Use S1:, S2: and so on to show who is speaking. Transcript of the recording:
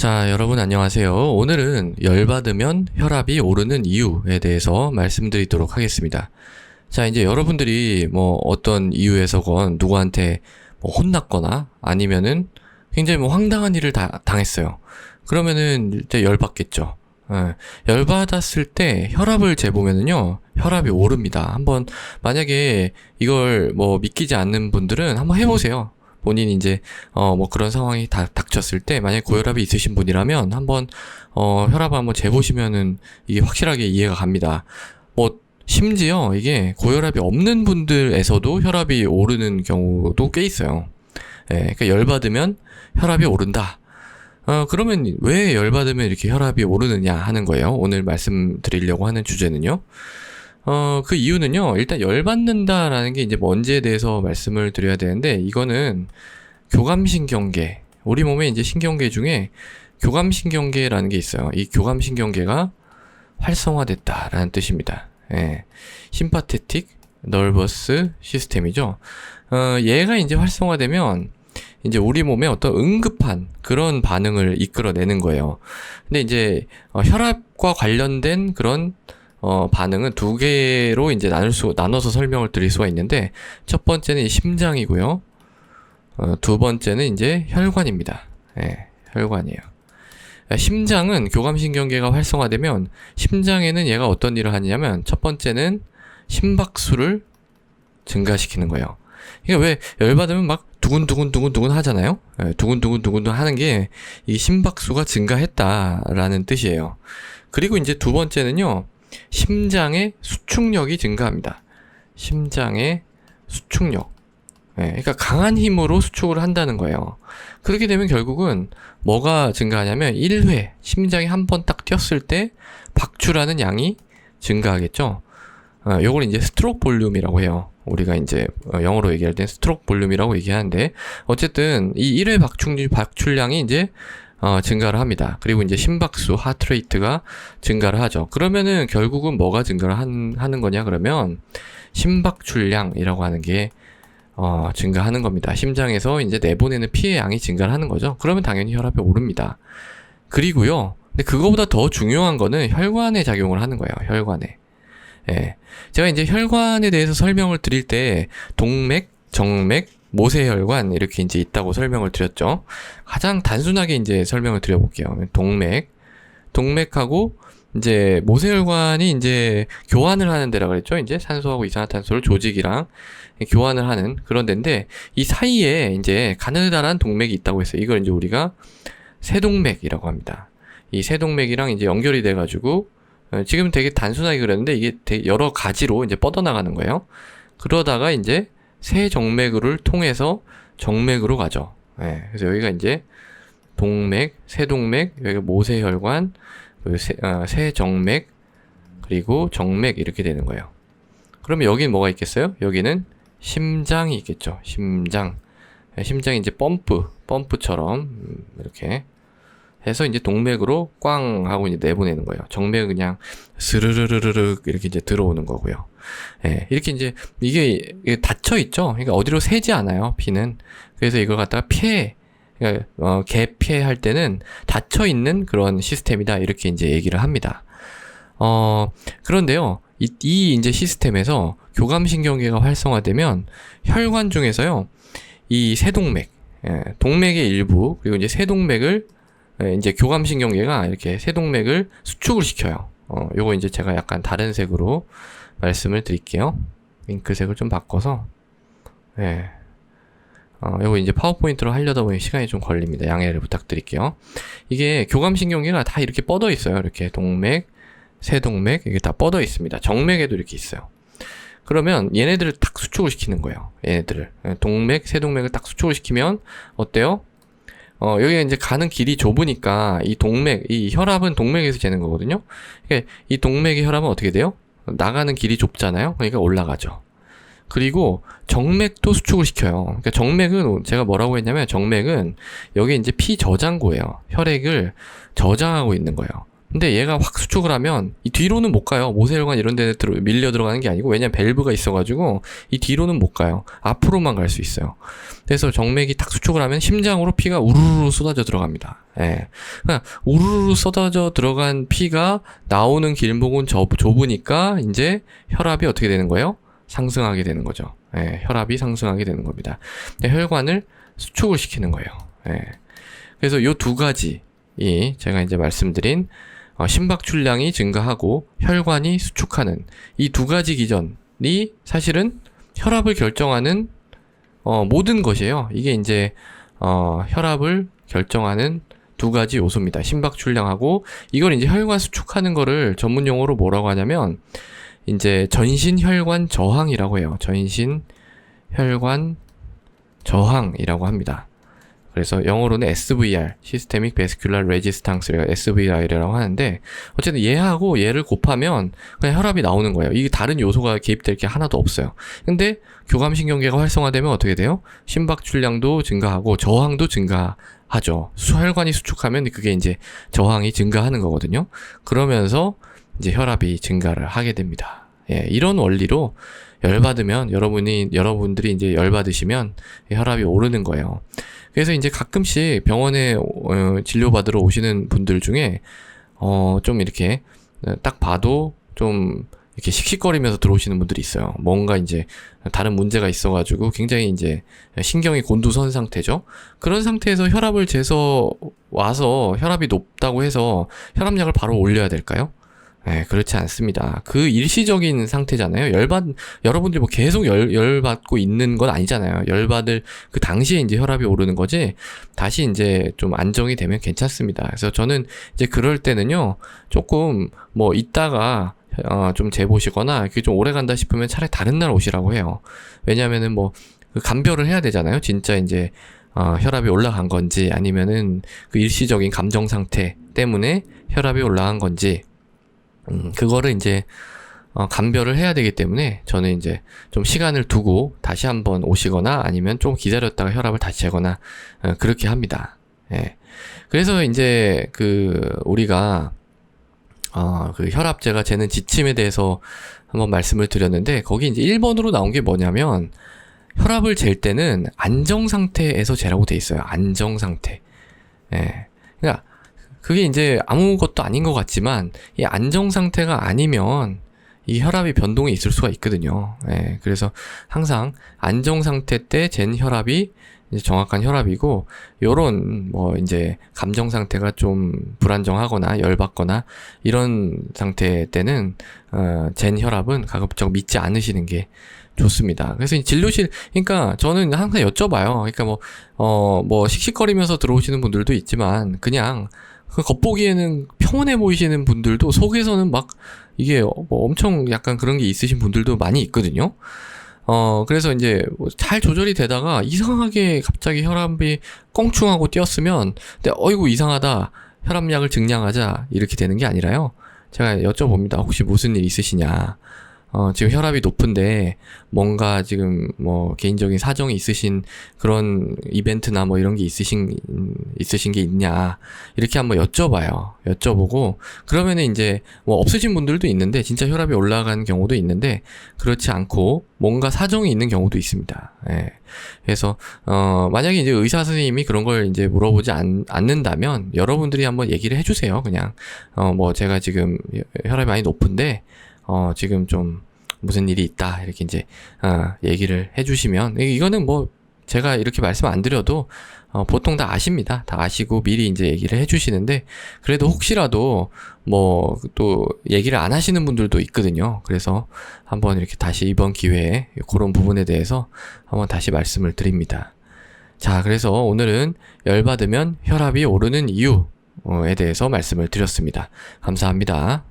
S1: 자, 여러분 안녕하세요. 오늘은 열받으면 혈압이 오르는 이유에 대해서 말씀드리도록 하겠습니다. 자, 이제 여러분들이 뭐 어떤 이유에서건 누구한테 뭐 혼났거나 아니면은 굉장히 뭐 황당한 일을 다 당했어요. 그러면은 이제 열받겠죠. 예, 열받았을 때 혈압을 재보면은요, 혈압이 오릅니다. 한번, 만약에 이걸 뭐 믿기지 않는 분들은 한번 해보세요. 본인이 이제, 어, 뭐 그런 상황이 다, 닥쳤을 때, 만약에 고혈압이 있으신 분이라면 한번, 어, 혈압 한번 재보시면은 이게 확실하게 이해가 갑니다. 뭐, 심지어 이게 고혈압이 없는 분들에서도 혈압이 오르는 경우도 꽤 있어요. 예, 그러니까 열 받으면 혈압이 오른다. 어, 그러면 왜 열받으면 이렇게 혈압이 오르느냐 하는 거예요. 오늘 말씀드리려고 하는 주제는요. 어, 그 이유는요. 일단 열받는다라는 게 이제 뭔지에 대해서 말씀을 드려야 되는데, 이거는 교감신경계, 우리 몸의 이제 신경계 중에 교감신경계라는 게 있어요. 이 교감신경계가 활성화됐다라는 뜻입니다. 예. 심파테틱 널버스 시스템이죠. 어, 얘가 이제 활성화되면 이제 우리 몸에 어떤 응급한 그런 반응을 이끌어내는 거예요. 근데 이제 어, 혈압과 관련된 그런 어, 반응은 두 개로 이제 나눌 수, 나눠서 설명을 드릴 수가 있는데, 첫 번째는 심장이고요. 어, 두 번째는 이제 혈관입니다. 예, 혈관이에요. 심장은 교감신경계가 활성화되면, 심장에는 얘가 어떤 일을 하냐면, 첫 번째는 심박수를 증가시키는 거예요. 그러니까 왜 열받으면 막 두근두근두근두근 하잖아요. 예, 두근두근두근 하는 게 이 심박수가 증가했다라는 뜻이에요. 그리고 이제 두 번째는요. 심장의 수축력이 증가합니다. 심장의 수축력. 예, 그러니까 강한 힘으로 수축을 한다는 거예요. 그렇게 되면 결국은 뭐가 증가하냐면 1회 심장이 한 번 딱 뛰었을 때 박출하는 양이 증가하겠죠. 어, 요걸 이제 스트로크 볼륨이라고 해요. 우리가 이제 어, 영어로 얘기할 땐 스트로크 볼륨이라고 얘기하는데 어쨌든 이 1회 박출, 박출량이 이제 어, 증가를 합니다. 그리고 이제 심박수, 하트레이트가 증가를 하죠. 그러면은 결국은 뭐가 증가를 한, 하는 거냐 그러면 심박출량이라고 하는 게 어, 증가하는 겁니다. 심장에서 이제 내보내는 피의 양이 증가를 하는 거죠. 그러면 당연히 혈압이 오릅니다. 그리고요. 근데 그거보다 더 중요한 거는 혈관에 작용을 하는 거예요. 혈관에. 예. 제가 이제 혈관에 대해서 설명을 드릴 때 동맥, 정맥, 모세혈관 이렇게 이제 있다고 설명을 드렸죠. 가장 단순하게 이제 설명을 드려볼게요. 동맥, 동맥하고 이제 모세혈관이 이제 교환을 하는 데라 그랬죠. 이제 산소하고 이산화탄소를 조직이랑 교환을 하는 그런 데인데 이 사이에 이제 가느다란 동맥이 있다고 했어요. 이걸 이제 우리가 세동맥이라고 합니다. 이 세동맥이랑 이제 연결이 돼 가지고 어, 지금 되게 단순하게 그랬는데 이게 되게 여러 가지로 이제 뻗어나가는 거예요. 그러다가 이제 세정맥을 통해서 정맥으로 가죠. 네, 그래서 여기가 이제 동맥, 세동맥, 여기가 모세혈관, 세, 어, 세정맥, 그리고 정맥 이렇게 되는 거예요. 그러면 여기는 뭐가 있겠어요? 여기는 심장이 있겠죠. 심장. 네, 심장이 이제 펌프, 펌프처럼 음, 이렇게 해서 이제 동맥으로 꽝 하고 이제 내보내는 거예요. 정맥은 그냥 스르르르르르 이렇게 이제 들어오는 거고요. 예, 이렇게 이제 이게, 이게 닫혀 있죠. 그러니까 어디로 새지 않아요. 피는. 그래서 이걸 갖다가 피해 그러니까 어, 개폐할 때는 닫혀 있는 그런 시스템이다 이렇게 이제 얘기를 합니다. 어 그런데요, 이, 이 이제 시스템에서 교감신경계가 활성화되면 혈관 중에서요, 이 세동맥, 예, 동맥의 일부 그리고 이제 세동맥을 예, 이제 교감신경계가 이렇게 세동맥을 수축을 시켜요. 어, 요거 이제 제가 약간 다른 색으로 말씀을 드릴게요. 잉크색을 좀 바꿔서, 예. 어, 요거 이제 파워포인트로 하려다 보니 시간이 좀 걸립니다. 양해를 부탁드릴게요. 이게 교감신경계가 다 이렇게 뻗어 있어요. 이렇게 동맥, 세동맥, 이게 다 뻗어 있습니다. 정맥에도 이렇게 있어요. 그러면 얘네들을 딱 수축을 시키는 거예요. 얘네들을. 예, 동맥, 세동맥을 딱 수축을 시키면 어때요? 어, 여기가 이제 가는 길이 좁으니까 이 동맥, 이 혈압은 동맥에서 재는 거거든요. 그러니까 이 동맥의 혈압은 어떻게 돼요? 나가는 길이 좁잖아요. 그러니까 올라가죠. 그리고 정맥도 수축을 시켜요. 그러니까 정맥은 제가 뭐라고 했냐면 정맥은 여기 이제 피 저장고예요. 혈액을 저장하고 있는 거예요. 근데 얘가 확 수축을 하면 이 뒤로는 못 가요. 모세혈관 이런 데 들어, 밀려 들어가는 게 아니고 왜냐면 밸브가 있어 가지고 이 뒤로는 못 가요. 앞으로만 갈 수 있어요. 그래서 정맥이 탁 수축을 하면 심장으로 피가 우르르 쏟아져 들어갑니다. 예. 그러니까 우르르 쏟아져 들어간 피가 나오는 길목은 좁, 좁으니까 이제 혈압이 어떻게 되는 거예요? 상승하게 되는 거죠. 예, 혈압이 상승하게 되는 겁니다. 혈관을 수축을 시키는 거예요. 예. 그래서 요 두 가지 이 제가 이제 말씀드린 어, 심박출량이 증가하고 혈관이 수축하는 이 두 가지 기전이 사실은 혈압을 결정하는 어, 모든 것이에요. 이게 이제 어, 혈압을 결정하는 두 가지 요소입니다. 심박출량하고 이걸 이제 혈관 수축하는 거를 전문 용어로 뭐라고 하냐면 이제 전신 혈관 저항이라고 해요. 전신 혈관 저항이라고 합니다. 그래서 영어로는 SVR, Systemic Vascular Resistance가 SVR이라고 하는데 어쨌든 얘하고 얘를 곱하면 그냥 혈압이 나오는 거예요. 이게 다른 요소가 개입될 게 하나도 없어요. 근데 교감신경계가 활성화되면 어떻게 돼요? 심박출량도 증가하고 저항도 증가하죠. 수혈관이 수축하면 그게 이제 저항이 증가하는 거거든요. 그러면서 이제 혈압이 증가를 하게 됩니다. 예, 이런 원리로 열받으면 여러분이 여러분들이 이제 열받으시면 혈압이 오르는 거예요. 그래서 이제 가끔씩 병원에 어, 진료받으러 오시는 분들 중에 어, 좀 이렇게 딱 봐도 좀 이렇게 씩씩거리면서 들어오시는 분들이 있어요. 뭔가 이제 다른 문제가 있어가지고 굉장히 이제 신경이 곤두선 상태죠. 그런 상태에서 혈압을 재서 와서 혈압이 높다고 해서 혈압약을 바로 올려야 될까요? 네, 그렇지 않습니다. 그 일시적인 상태잖아요. 열받, 여러분들이 뭐 계속 열, 열받고 있는 건 아니잖아요. 열받을 그 당시에 이제 혈압이 오르는 거지, 다시 이제 좀 안정이 되면 괜찮습니다. 그래서 저는 이제 그럴 때는요, 조금 뭐 있다가 어, 좀 재보시거나, 그게 좀 오래 간다 싶으면 차라리 다른 날 오시라고 해요. 왜냐면은 뭐, 그 감별을 해야 되잖아요. 진짜 이제, 어, 혈압이 올라간 건지, 아니면은 그 일시적인 감정 상태 때문에 혈압이 올라간 건지, 음, 그거를 이제 어, 감별을 해야 되기 때문에 저는 이제 좀 시간을 두고 다시 한번 오시거나 아니면 좀 기다렸다가 혈압을 다시 재거나 어, 그렇게 합니다. 예. 그래서 이제 그 우리가 어, 그 혈압제가 재는 지침에 대해서 한번 말씀을 드렸는데 거기 이제 1번으로 나온 게 뭐냐면 혈압을 잴 때는 안정 상태에서 재라고 돼 있어요. 안정 상태. 예. 그러니까 그게 이제 아무것도 아닌 것 같지만 이 안정 상태가 아니면 이 혈압이 변동이 있을 수가 있거든요. 예, 그래서 항상 안정 상태 때 잰 혈압이 이제 정확한 혈압이고 요런 뭐 이제 감정 상태가 좀 불안정하거나 열받거나 이런 상태 때는 어 잰 혈압은 가급적 믿지 않으시는 게 좋습니다. 그래서 이 진료실, 그러니까 저는 항상 여쭤봐요. 그러니까 뭐, 어, 뭐, 씩씩거리면서 들어오시는 분들도 있지만, 그냥, 그 겉보기에는 평온해 보이시는 분들도 속에서는 막 이게 뭐 엄청 약간 그런 게 있으신 분들도 많이 있거든요. 어, 그래서 이제 잘 조절이 되다가 이상하게 갑자기 혈압이 껑충하고 뛰었으면, 근데 어이구 이상하다. 혈압약을 증량하자. 이렇게 되는 게 아니라요. 제가 여쭤봅니다. 혹시 무슨 일 있으시냐. 어, 지금 혈압이 높은데 뭔가 지금 뭐 개인적인 사정이 있으신 그런 이벤트나 뭐 이런 게 있으신 있으신 게 있냐 이렇게 한번 여쭤봐요. 여쭤보고 그러면은 이제 뭐 없으신 분들도 있는데 진짜 혈압이 올라간 경우도 있는데 그렇지 않고 뭔가 사정이 있는 경우도 있습니다. 예. 그래서 어 만약에 이제 의사 선생님이 그런 걸 이제 물어보지 않, 않는다면 여러분들이 한번 얘기를 해주세요. 그냥 어 뭐 제가 지금 혈압이 많이 높은데 어, 지금 좀 무슨 일이 있다. 이렇게 이제, 어, 얘기를 해주시면, 이거는 뭐, 제가 이렇게 말씀 안 드려도, 어, 보통 다 아십니다. 다 아시고 미리 이제 얘기를 해주시는데, 그래도 혹시라도, 뭐, 또, 얘기를 안 하시는 분들도 있거든요. 그래서 한번 이렇게 다시 이번 기회에 그런 부분에 대해서 한번 다시 말씀을 드립니다. 자, 그래서 오늘은 열받으면 혈압이 오르는 이유에 대해서 말씀을 드렸습니다. 감사합니다.